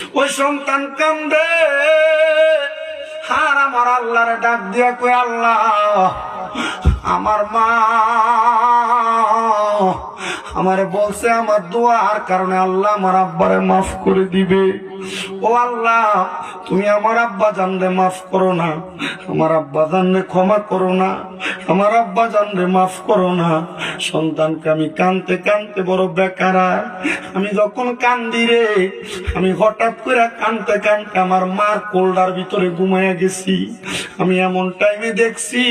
ওই সন্তান কান্দে। আর আমার আল্লাহরে ডাক দিয়া কই আল্লাহ আমার মা আমারে বলছে, আমার দোয়ার কারণে আল্লাহ আমার আব্বারে মাফ করে দিবে। ও আল্লাহ, তুমি আমার আব্বা জানলে মাফ করো না। আমার আব্বা জানলে ক্ষমা করো না। আমার আব্বা জানলে মাফ করো না। সন্তানকে আমি কানতে কানতে বড় বেকারা। আমি যখন কান্দি রে, আমি হঠাৎ করে কানতে কানতে আমার মার কোল্ডার ভিতরে ঘুমাইয়া গেছি। আমি এমন টাইমে দেখছি,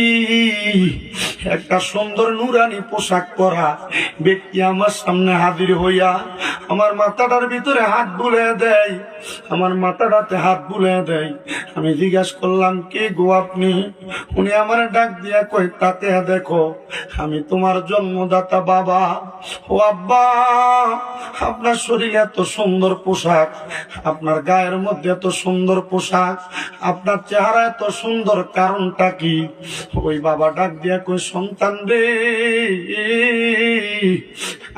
একটা সুন্দর নুরানি পোশাক পরা ব্যক্তি আমার সামনে হাজির হইয়া আমার মাথাটার ভিতরে হাত বুলে দেয়, আমার মাথাটাতে হাত বুলে দেয়। আমি জিজ্ঞাসা করলাম, কে গো আপনি? উনি আমার ডাক দিয়া কই তাতে দেখো, আমি তোমার জন্মদাতা বাবা। ও আব্বা, আপনার শরীরে এত সুন্দর পোশাক, আপনার গায়ের মধ্যে এত সুন্দর পোশাক, আপনার চেহারা এত সুন্দর, কারণটা কি? ওই বাবা ডাক দিয়া কই সন্তান রে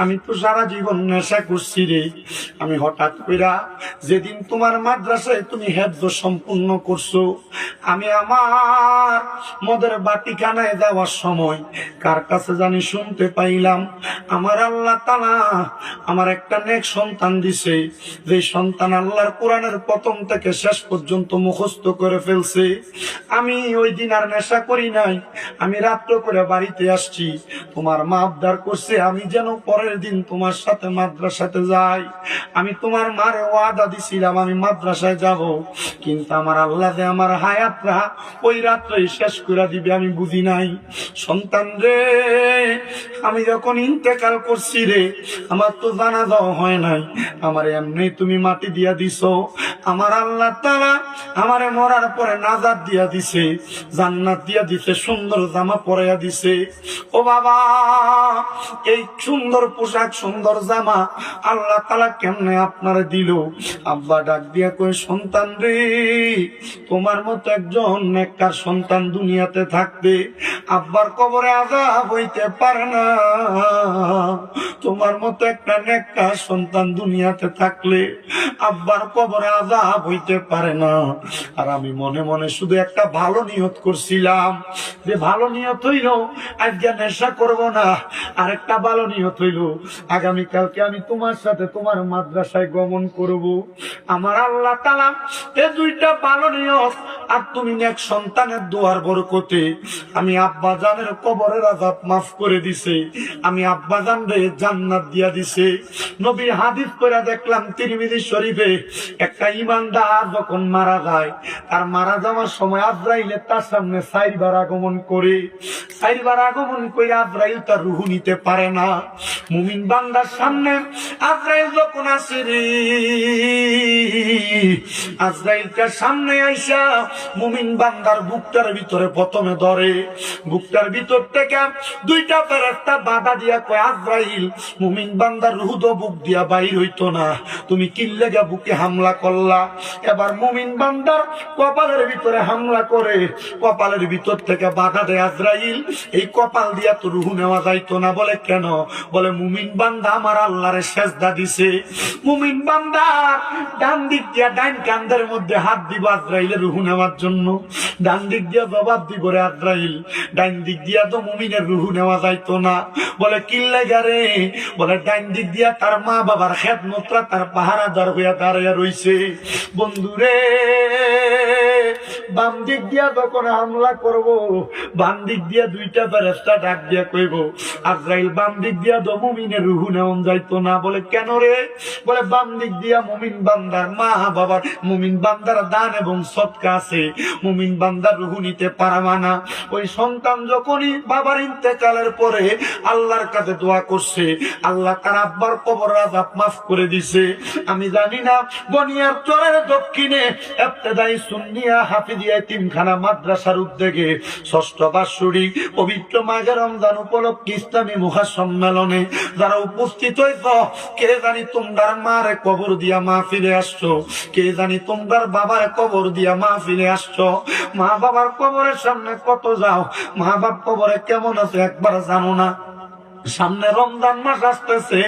আমি তো সারা জীবন নেশা করছি রে। আমি হঠাৎ কইরা যেদিন তোমার মাদ্রাসায় তুমি হেফজ সম্পূর্ণ করছ, আমি আমার মদের বাটিখানায় যাওয়ার সময় কার কাছে জানি শুনতে পাইলাম, আমার আল্লাহ তালা আমার একটা নেক সন্তান দিছে, যে সন্তান আল্লাহর কোরআনের প্রথম থেকে শেষ পর্যন্ত মুখস্থ করে ফেলছে। আমি ওই দিন আর নেশা করি নাই, আমি রাত্র করে বাড়িতে আসছি, তোমার মা আবদার করছে আমি যেন পরের দিন তোমার সাথে মাদ্রাসাতে যাই। আমি তোমার মারে ওয়াদা দিছিলাম, আমি মাদ্রাসায় যাব। কিন্তু আমার আল্লাহ যে আমার হায়াতরা ওই রাত্রেই শেষ করে দিবে, আমি বুঝি নাই। সন্তান রে, আমি যখন ইন্তেকাল করছি রে, আমার তো জানা দেওয়া হয় নাই। আমার এমনি তুমি মাটি দিয়া দিছো। আমার আল্লাহ তালা আমারে মরার পরে নাজাদ দিয়া দিছে, জান্নাত দিয়া দিছে, সুন্দর জামা পরাইয়া দিছে। ও বাবা, এই সুন্দর পোশাক, সুন্দর জামা। আল্লাহ তালা কেমনে আপনারে দিল? আব্বা ডাক দিয়া কই সন্তান রে, তোমার মতো একজন নেককার সন্তান দুনিয়াতে থাকতে আব্বার কবরে আজাব হইতে পারে না। তোমার মতো একটা নেককার সন্তান দুনিয়াতে থাকলে আব্বার কবরে আজাব হইতে পারে না। আর আমি মনে মনে শুধু একটা ভালো নিয়ত করছিলাম। যে ভালো নিয়ত হইল, আজকে নেশা করব না। আর একটা ভালো নিয়ত হইল আগামীকালকে আমি তোমার সাথে তোমার মাদ্রাসায় গমন করব। আমার আল্লাহ তালা এ দুইটা পালনীয় আর তুমি এক সন্তানের দোয়ার বরকতে আমি আব্বা জানের কবরের আজাব মাফ করে দিছে, আমি আব্বা জান রে জান্নাত দিয়া দিছে। নবীর হাদিস করে দেখলাম তিরমিজি শরীফে একটা ইমানদার যখন মারা যায়, তার মারা যাওয়ার সময় আজরাইলে তার সামনে চারবার আগমন করে। চারবার আগমন করে আজরাইল তার রুহু নিতে পারে না। মুমিন বান্দার সামনে আজরাইল যখন আসে রে আজরাইল তার সামনে আইসা মুমিন বান্দার বুকটার ভিতরে প্রথমে ধরে। বুকটার ভিতর থেকে দুইটা ফেরাস্তা বাধা দিয়া কয়, আজরাইল, মুমিন বান্দার রুহুদ বুক দিয়া বাইর হইতো না। তুমি কিল্লেগা বুকে হামলা করলা। এবার মুমিন বান্দার কপালের ভিতরে হামলা করে। কপালের ভিতর থেকে বাধা দেয় আজরাইল, এই কপাল দিয়া তো রুহু নেওয়া যাইতো না। বলে, কেন? বলে, মুমিন বান্দা আমার আল্লাহরে সেজদা দিছে। মুমিন বান্দার ডান দিক দিয়া ডাইন কান্দের মধ্যে হাত দিব, আজরাইলের রুহু নেওয়ার জন্য ডান দিক দিয়া জবাব দিব রে আজরাইল। ডাইন দিক দিয়া তো মুমিনের রুহু নেওয়া যাইতো না। বলে কিল্লে গারে বলে ডাইন দিক দিয়া তার মা বাবার খেত মুত্রা তার পাহারাদার হইয়া দাঁড়াইয়া রইছে। বন্ধুরে বাম দিক দিয়া যখন হামলা করব, বাম দিক দিয়া দুইটা ফেরেস্তা ডাক দিয়া কইব, আজরাইল, বাম দিক দিয়া তো মুমিনের রুহু নেওয়া যাইতো না। বলে, কেন রে? বলে, বাম দিক দিয়া মুমিন বান্দার মা বাবার, মুমিন বান্দার দান এবং সৎকা আছে। মুমিন বান্দার রুহু নিতে পারামা না। ওই সন্তান যখনই বাবার ইন্তেকালের পরে আল্লাহর কাছে দোয়া করছে, আল্লাহ তার আব্বার কবর আজাব মাফ করে দিছে। আমি জানি না বনিয়ার চরের দক্ষিণে এফতেদাই সুন্নিয়া হাফিদিয়া তিনখানা মাদ্রাসার উদ্যোগে ষষ্ঠ বাৎসরিক পবিত্র মাঝে রমজান উপলক্ষে ইসলামী মহা সম্মেলনে যারা উপস্থিত হইত কে জানি তোমরার মারে কবর দিয়া মা ফিরে আসছো, কে জানি তোমরার বাবার কবর দিয়া মা ফিরে আসছো? মা বাবার কবরের সামনে কত যাও? মা বাপ কবরে কেমন আছে একবার জানো না? সামনে রমজান মাস আসতেছে।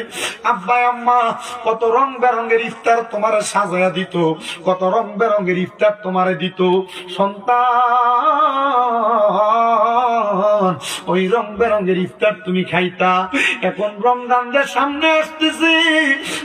আব্বা, আম্মা, কত রং বেরঙের ইফতার তোমার সাজায়া দিত, কত রং বেরঙের ইফতার তোমারে দিত। সন্তান, ওই রং বেরঙের ইফতার তুমি খাইতা এখন রমজান যে সামনে আসতেছে।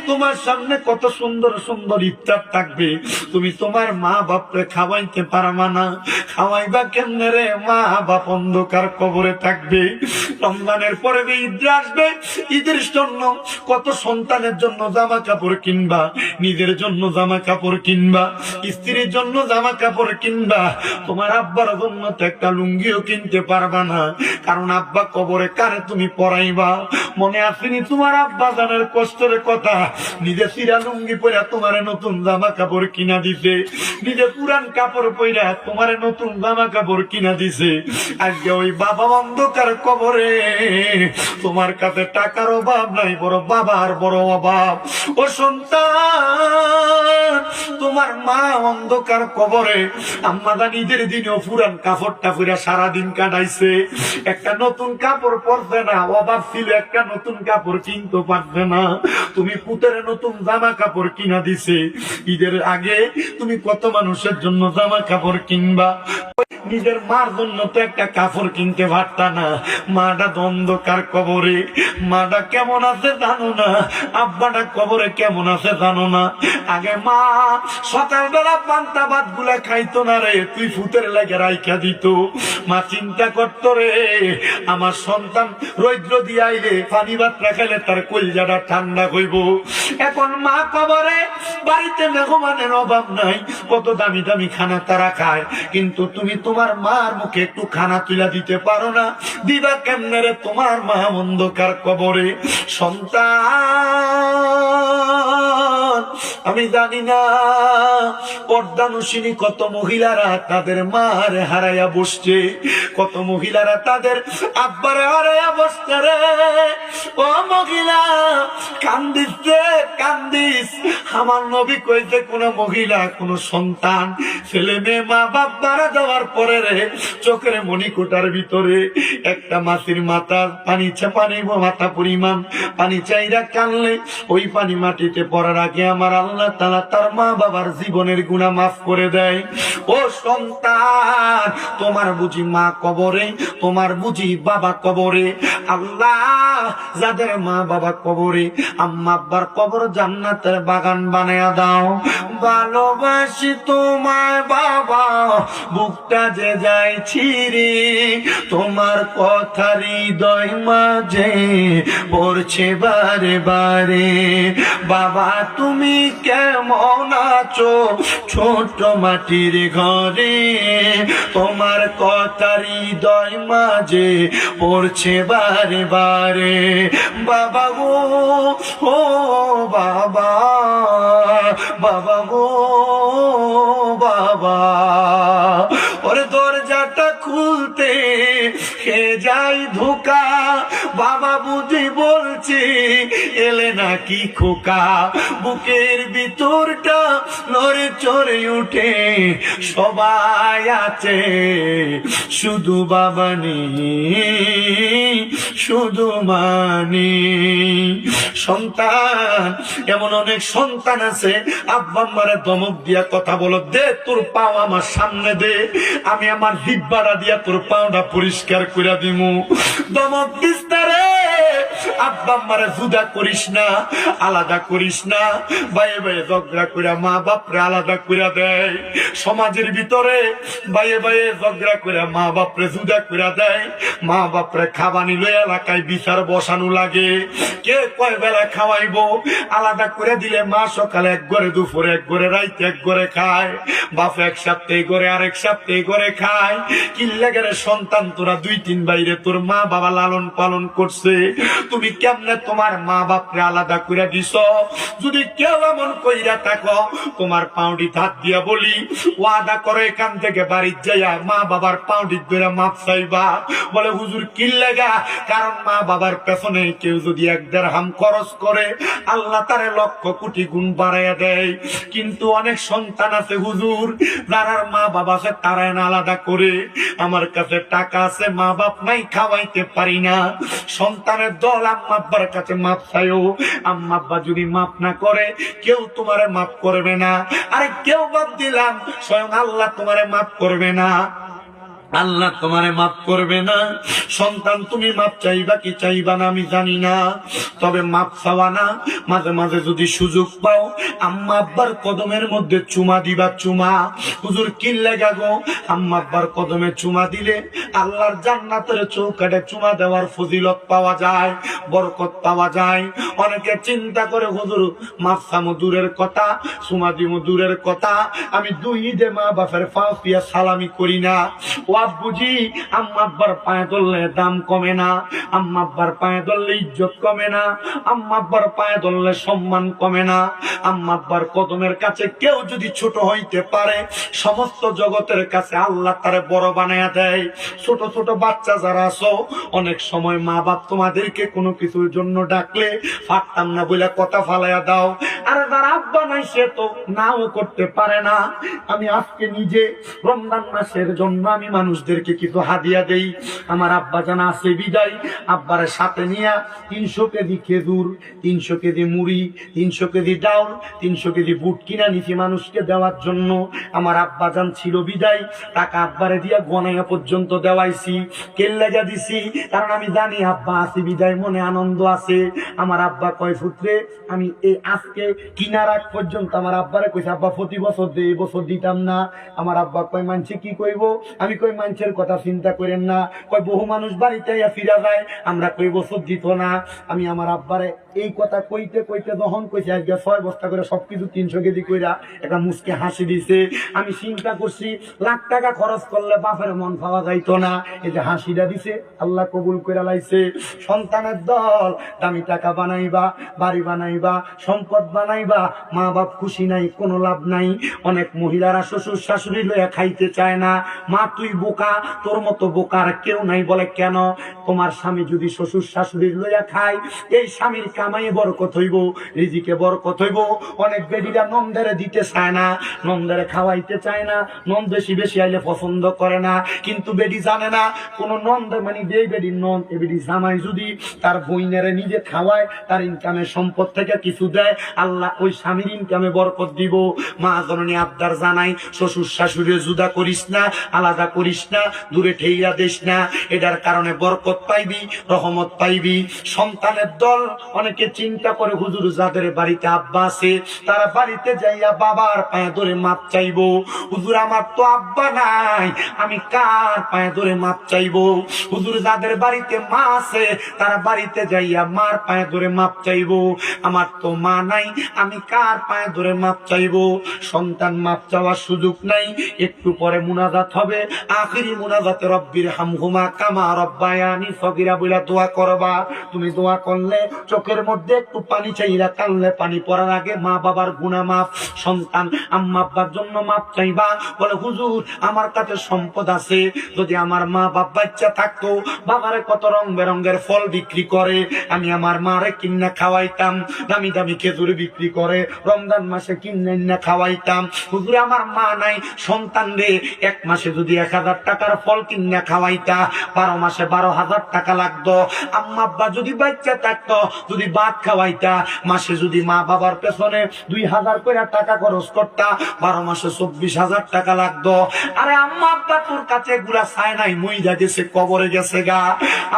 তোমার সামনে কত সুন্দর সুন্দর ইফতার থাকবে। তুমি তোমার মা বাপরে খাওয়াইতে পারবা না। খাওয়াইবা কেমনে রে? মা বাপ অন্ধকার কবরে থাকবে। রমজানের পরে যে ঈদ আসবে, ঈদের জন্য কত সন্তানের জন্য জামা কাপড় কিনবা, নিজের জন্য জামা কাপড় কিনবা, স্ত্রীর জন্য জামা কাপড় কিনবা। তোমার আব্বার জন্য তো একটা লুঙ্গিও কিনতে পারবা না। কারণ আব্বা কবরে কারে তুমি পরাইবা? মনে আসেনি তোমার আব্বা জানার কষ্টের কথা। নিজে সিরা লুঙ্গি পরে তোমার নতুন জামা কাপড় কিনা দিছে। নিজে পুরান কাপড় পরে তোমার নতুন জামা কাপড় কিনা দিছে। আজকে ওই বাবা অন্ধকার কবরে। তোমার কাছে টাকার অভাব নাই, বড় বাবার বড় অভাব। ও সন্তান তোমার মা অন্ধকার কবরে। আম্মাদা নিজের দিনেও পুরান কাপড়টা পুরা সারাদিন কাটাইছে। একটা নতুন কাপড় পরবে না অভাব ছিল একটা নতুন কাপড় কিনতে পারবে না। তুমি পুতের নতুন জামা কাপড় কিনা দিছে। ঈদের আগে তুমি কত মানুষের জন্য জামা কাপড় কিনবা? নিজের মার জন্য তো একটা কাপড় কিনতে পারতা না। মাটা দ্বন্দ্বকার কবরে। মাটা কেমন আছে জানো না? আব্বাটা কবরে কেমন আছে জানো না? আগে মা পান্তা ভাতগুলা না রে, তুই ফুতের লাগে রাইখা মা চিন্তা করতো রে, আমার সন্তান পানি ভাত তার ঠান্ডা এখন মা বাড়িতে মেহমানের অভাব নাই, কত দামি দামি খানা তারা খায়। কিন্তু তুমি তোমার মার মুখে একটু খানা তুলা দিতে পারো না। দিবা কেমনে তোমার মা অন্ধকার কবরে? সন্তান! আমি জানি না, পর্দানুসিনী কত মহিলারা তাদের মার হারাইয়া বসছে, কত মহিলারা তাদের আব্বারে হারাইয়া বসছে রে। ও মহিলা, কান্দিস রে কান্দিস। আমার নবী কইতে কোন মহিলা, কোন সন্তান, ছেলে মেয়ে, মা বাপ মারা যাওয়ার পরে রে, চোখের মণিকোটার ভিতরে একটা মাসির মাথা, পানি পানি মাথা পরিমাণ। পানি চাইরা কানলে, ওই পানি মাটিতে পড়ার আগে আমার আল্লাহ তালা তার মা বাবার জীবনের গুণা মাফ করে দেয়। ও সন্তান, তোমার বুঝি মা কবরে, তোমার বুঝি বাবা কবরে। আল্লাহ, যাদের মা বাবা কবরে, আম্মা আব্বার কবর জান্নাতের বাগান বানায়া দাও। ভালোবাসি তোমার বাবা, বুকটা যে যায় ছিড়ে তোমার কথা হৃদয় মাঝে পড়ছে বারে বারে। বাবা, তুমি কেমন আছো? ছোট মাটির ঘরে তোমার কথা হৃদয় মাঝে পড়ছে বারে বারে। বাবা গো, ও বাবা বাবা গো, বাবা। ওরে দরজাটা খুলতে হে যাই ধোকা? বাবা বুঝি বলছি, এলে নাকি খোকা? বুকের ভিতরটা নড়ে চড়ে উঠে, সবাই আছে, শুধু বাবা নেই, শুধু মানি সন্তান, এমন অনেক সন্তান আছে, আব্বা আম্মারে দমক দিয়া কথা বলো, দে তোর পাও আমার সামনে দে, আমি আমার হিব্বারা দিয়া তোর পাওটা পরিষ্কার করে দিমু। দমক রে আব্বা আম্মারে জুদা করিস না, আলাদা করিস না। বাইয়ে বাইয়ে ঝগড়া করে মা বাপরে আলাদা করে দেয়। সমাজের ভিতরে বাইয়ে বাইয়ে ঝগড়া করে মা বাপরে জুদা করে দেয়। মা বাপরে খাবানি লই এলাকায় বিচার বসানো লাগে। কে কয় বেলা খাওয়াইবো? আলাদা করে দিলে মা সকালে এক ঘরে, দুপুরে এক ঘরে, রাইতে এক ঘরে খায়। বাপ এক সপ্তাহে করে আরেক সপ্তাহে করে খায়। কিল্লে গেলে সন্তান তোরা দুই তিন বাইরে, তোর মা বাবা লালন পালন করছে। তুমি কেমনে তোমার মা বাপরে আলাদা করে দিছ? যদি কেউ এমন কইরা থাকো, তোমার পাউডি হাত দিয়া বলি, ওয়াদা করে এখান থেকে বাড়ির যাইয়া মা বাবার পাউডি ধরে মাপ চাইবা। বলে, হুজুর কিল্লেগা কারণ মা বাবার পেছনে কেউ যদি এক দেড় হাম খরচ করে, আল্লাহ তারে লক্ষ কোটি গুণ বাড়াইয়া দেয়। কিন্তু অনেক সন্তান আছে, হুজুর যারার মা বাবা আছে তারাই না আলাদা করে। আমার কাছে টাকা আছে মা বাপ নাই, খাওয়াইতে পারি না। সন্তান সন্তানের দল আম্মাব্বার কাছে মাপ চাইও। আম্মাব্বা যদি মাপ না করে, কেউ তোমারে মাপ করবে না। আরে কেউ বাদ দিলাম, স্বয়ং আল্লাহ তোমারে মাপ করবে না। আল্লাহ তোমারে মাফ করবে না। সন্তান, তুমি মাপ চাইবা কি চাইবা না আমি জানি না। তবে মাপ চাওয়া না, মাঝে মাঝে যদি সুযোগ পাও, আম্মা আব্বার কদমের মধ্যে চুমা দিবা, চুমা। হুজুর কিনলে গো? আম্মা আব্বার কদমে চুমা দিলে আল্লাহর জান্নাতের চৌকাটে চুমা দেওয়ার ফজিলত পাওয়া যায়, বরকত পাওয়া যায়। অনেকে চিন্তা করে, হুজুর মাপ চামো দূরের কথা, চুমা দিমো দূরের কথা। আমি দুই ঈদে মা বাপের পাও পিয়া সালামি করি না। ওয়াব বুঝি, আম্মা আব্বার পায়ে ধরলে দাম কমে না, আম্মা আব্বার পায়ে ধরলে ইজ্জত কমে না, আম্মা আব্বার পায়ে ধরলে সম্মান কমে না, আম্মা আব্বার কদমের কাছে কেউ যদি ছোট হইতে পারে, সমস্ত জগতের কাছে আল্লাহ তারে বড় বানায়া দেয়। ছোট ছোট বাচ্চা যারা আছো, অনেক সময় মা বাপ তোমাদেরকে কোনো কিছুর জন্য ডাকলে পারতাম না বলে কথা ফালাইয়া দাও। আরে যারা আব্বা নাই, সে তো নাও করতে পারে না। আমি আজকে নিজে রমজান মাসের জন্য আমি মানুষদেরকে কিছু হাদিয়া দেই? আমার আব্বা জানা আছে, বিদায়। আব্বার সাথে নিয়ে তিনশো কেজি খেজুর, তিনশো কেজি মুড়ি, তিনশো কেজি ডাউল, তিনশো কেজি বুট কিনা নিছি মানুষকে দেওয়ার জন্য। আমার আব্বা জান ছিল বিদায়। টাকা আব্বারে দিয়া গনাইয়া পর্যন্ত দেওয়াইছি। কেল্লাগা দিছি। কারণ আমি জানি আব্বা আছে, বিদায় মনে আনন্দ আছে। আমার আব্বা কয় সূত্রে আমি এই আজকে কিনার আগ পর্যন্ত আমার আব্বারে কইছে, আব্বা, প্রতি বছর দে, এই বছর দিতাম না। আমার আব্বা কয়, মানছে কি কইব? আমি কই মানুষের কথা চিন্তা করেন না। কয়, বহু মানুষ বাড়িতে আইয়া ফিরা যায়। আমরা কই বছর দিত না। আমি আমার আব্বারে এই কথা কইতে কইতে দহন কইছে, আজকে ছয় বস্তা করে সবকিছু তিনশো কেজি কইরা একটা মুসকে হাসি দিছে। আমি চিন্তা করছি, লাখ টাকা খরচ করলে বাপের মন পাওয়া যাইতো না। এই যে হাসিটা দিছে, আল্লাহ কবুল করে লাইছে। সন্তানের দল, দামি টাকা বানাইবা, বাড়ি বানাইবা, সম্পদ বানাইবা মা বাপ খুশি নাই, কোনো লাভ নাই। অনেক মহিলারা শ্বশুর শাশুড়ি লইয়া খাইতে চায় না। মা তুই বোকা, তোর মতো বোকার কেউ নাই বলে কেন? তোমার স্বামী যদি শ্বশুর শাশুড়ির লইয়া খায়, এই স্বামীর কামাই বরকত হইব, রিজিকে বরকত হইব। অনেক বেডিরা নন্দের দিতে চায় না, নন্দের খাওয়াইতে চায় না, নন বেশি বেশি আইলে পছন্দ করে না। কিন্তু বেডি জানে না, কোন নন্দ মানে যেই বেডির নন, এ বেডি জামাই যদি তার বইনেরে নিজে খাওয়ায়, তার ইনকামের সম্পদ থেকে কিছু দেয়, আল্লাহ ওই স্বামীর ইনকামে বরকত দিব। মা জননী আবদার জানাই, শ্বশুর শাশুড়ি জুদা করিস না, আলাদা করিস না, দূরে ঠেইয়া দিস না। এটার কারণে বরকত পাইবি, রহমত পাইবি। সন্তানের দল, অনেকে চিন্তা করে হুজুর যাদের বাড়িতে আব্বা আছে, তারা বাড়িতে যাইয়া বাবার পায়ে ধরে মাপ চাইব। হুজুর, আমার তো আব্বা নাই, আমি কার পায়ে ধরে মাপ চাইব? হুজুর, যাদের বাড়িতে মা আছে, তারা বাড়িতে যাইয়া মার পায়ে ধরে মাপ চাইব। আমার তো মা নাই, আমি কার পায়ে ধরে মাপ চাইব? সন্তান মাপ চাওয়ার সুযোগ নাই, একটু পরে মুনাজাত হবে আখিরি মুনাজাতে রব্বির হামহুমা কামা রব্বায়ানি সগিরা বইলা দোয়া করবা। তুমি দোয়া করলে চোখের মধ্যে একটু পানি চাইরা কানলে পানি পড়ার আগে মা বাবার গুণা মাপ সন্তান, আম্মা আব্বার জন্য মাপ চাইবা। বলে, হুজুর, আমার কাছে সম্পদ আছে। যদি আমার মা বাপ বাচ্চা থাকতো, বাবারে কত রং বেরঙ্গের ফল বিক্রি করে, আমি আমার মারে কিন্না খাওয়াইতাম, দামি দামি খেজুর বিক্রি করে, রমজান মাসে কিন্না খাওয়াইতাম। হুজুর, আমার মা নাই, সন্তান রে, এক মাসে যদি এক হাজার টাকার ফল কিনে খাওয়াইতা, বারো মাসে বারো হাজার টাকা লাগতো। আম্মা আব্বা যদি বাচ্চা থাকতো, যদি ভাত খাওয়াইতা, মাসে যদি মা বাবার পেছনে দুই হাজার করে টাকা খরচ করতা, বারো মাসে চব্বিশ হাজার টাকা লাগতো। আরে আম্মা আব্বা তোর কাছে এগুলা চায় নাই মইদা গেছে, কবরে গেছে গা।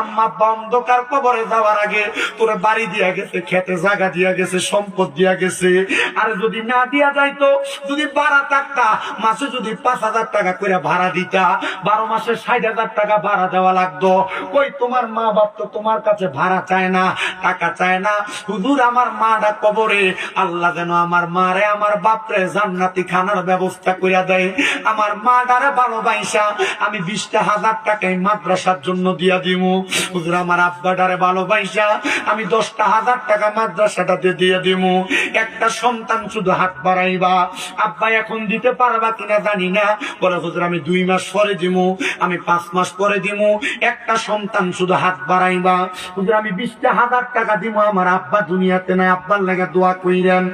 আম্মা আব্বা অন্ধকার কবরে যাওয়ার আগে তোর বাড়ি দিয়া গেছে, খেতে জায়গা দিয়া গেছে, সম্পদ দিয়া গেছে। আরে যদি না দিয়া যাইতো, যদি ভাড়া থাকতা, মাসে যদি পাঁচ হাজার টাকা করে ভাড়া দিতা বারো মাসে ষাট হাজার টাকা ভাড়া দেওয়া লাগতো। কই তোমার মা বাপ তো তোমার কাছে ভাড়া চায় না, টাকা চায় না। হুজুর, আমার মাটা কবরে। আল্লাহ যেন আমার মারে, আমার বাপরে জান্নাতি খানার ব্যবস্থা করিয়া দেয়। আমার মাটারে ভালোবাসা আমি বিশটা হাজার টাকাই মাদ্রাসার জন্য দিয়া দিমু। হুজুর, আমার আব্বাটারে ভালোবাসা আমি দশটা হাজার টাকা মাদ্রাসাটাতে দিয়ে দিমু। একটা সন্তান শুধু হাত বাড়াইবা। আব্বা এখন দিতে পারবা কিনা জানি না। বলে, হুজুর, আমি দুই মাস পরে দিমু, আমি পাঁচ মাস পরে দিমু, একটা সন্তান শুধু হাত বাড়াইবা। আমি বিশটা হাজার টাকা দিমু, আমার আব্বা দুনিয়াতে নাই, আব্বার লাগে দোয়া কইরেন।